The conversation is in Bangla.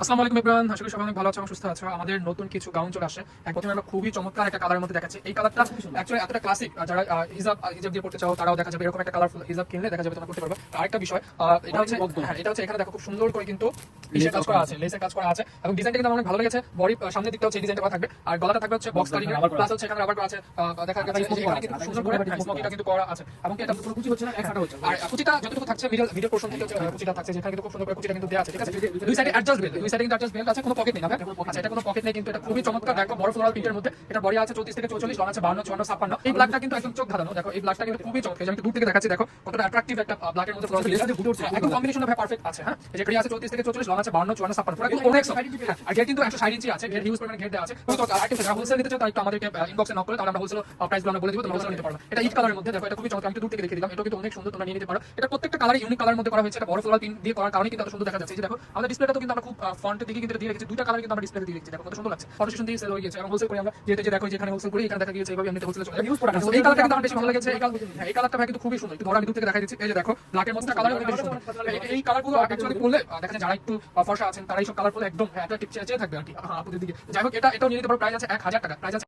আসসালামু আলাইকুম ইব্রাহিম আশা করি সবাই অনেক ভালো আছো এবং সুস্থ আছো। আমাদের নতুন কিছু গাউন চলে আসে এক প্রথমে আমরা খুবই চমৎকার একটা কালারের মধ্যে দেখাচ্ছি। এই কালারটা অ্যাকচুয়ালি এতটা ক্লাসিক যারা হিজাব হিজাব দিয়ে পড়তে চাও তারাও দেখা যাবে এরকম একটা কালারফুল হিজাব কিনলে দেখা যাবে তোমরা করতে পারবে। আর আরেকটা বিষয় এটা হচ্ছে হ্যাঁ এটা হচ্ছে এখানে দেখো খুব সুন্দর করে কিন্তু লেসের কাজ করা আছে লেসের কাজ করা আছে। এবং ডিজাইনটা কিন্তু আমার অনেক ভালো লেগেছে। বডি সামনের দিকটা হচ্ছে ডিজাইনটা করা থাকবে। আর গলাটা থাকবে হচ্ছে বক্স কাটিং প্লাস হচ্ছে এখানে রাবার করা আছে। দেখা যাচ্ছে এখানে কিন্তু সুন্দর করে স্মোকিটা কিন্তু করা আছে। এবং এটা পুরো কুচি হচ্ছে না? এক হাঁটা হচ্ছে। আর কুচিটা যতটুকু থাকছে মিডল ভিডিও পোর্শন থেকে হচ্ছে কুচিটা থাকছে যেখানে কিন্তু খুব সুন্দর করে কুচিটা কিন্তু দেওয়া আছে। ঠিক আছে? দুই সাইডে অ্যাডজাস্ট বেল্ট দুই সাইডে কিন্তু অ্যাডজাস্ট বেল্ট আছে কোনো পকেট নেই না আচ্ছা এটা কোনো পকেট নেই কিন্তু এটা খুবই চমৎকার। দেখো বড় ফ্লোরাল প্রিন্টের মধ্যে এটা বডি আছে 34 থেকে 44 লং আছে 52 54 56 এই ব্ল্যাকটা কিন্তু একদম চোখ ধাঁধানো। দেখো এই ব্ল্যাকটা কিন্তু খুবই চমৎকার। আমি দূর থেকে দেখাচ্ছি দেখো কতটা অ্যাট্রাকটিভ একটা ব্ল্যাকের মধ্যে ফ্লোরাল একদম ভাই পারফেক্ট আছে হ্যাঁ? এই যে ঘড়ি আছে 34 থেকে 44 লং আছে 52 54 56 পুরো কিন্তু অনেক হ্যাঁ, আর গেট কিন্তু 160 ইঞ্চি আছে গেট হিউজ পরিমাণে গেট দেওয়া আছে। তো আরেকটা যারা হোলসেল নিতে চাও একটু আমাদেরকে ইনবক্সে নক করে তাহলে আমরা হোলসেল প্রাইসগুলো আমরা বলে দিব তোমরা হোলসেল নিতে পারবে এটা ইট কালারের মধ্যে দেখো এটা খুবই চমৎকার আমি দূর থেকে দেখিয়ে দিলাম এটা কিন্তু অনেক সুন্দর তোমরা নিয়ে নিতে পারো। এটা প্রত্যেকটা কালার ইউনিক কালার মধ্যে করা হয়েছে এটা বড় ফ্লোরাল পিন দিয়ে করার কারণে কিন্তু এত সুন্দর দেখা যাচ্ছে। দেখো আমাদের ডিসপ্লেটা তো কিন্তু আমরা খুব ফ্রন্টের দিকে কিন্তু দিয়ে রেখেছি দুইটা কালার কিন্তু আমরা ডিসপ্লেতে দিয়ে রেখেছি। দেখো কত সুন্দর লাগছে। ফটো সেশন দিয়ে সেল হয়ে গেছে এবং হোলসেল করে আমরা। যেটা যে দেখো যেখানে হোলসেল করি এখানে দেখা গিয়েছে এইভাবে এমনিতে হোলসেল চলে। এই কালারটা কিন্তু আমার বেশি ভালো লেগেছে এই কালার হ্যাঁ এই কালারটা ভাই কিন্তু খুবই ফর্সা আছেন, তারা এইসব কালারফুল একদম অ্যাট্রাকটিভ চেয়ে চেয়ে থাকবে আর কি। আপনাদের দিকে। যাই হোক, এটা, এটাও নিয়ে নিতে পারো প্রাইস আছে এক হাজার টাকা। প্রাইস আছে